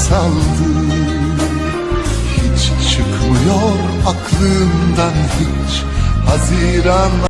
Masaldı Hiç çıkmıyor aklımdan hiç. Haziran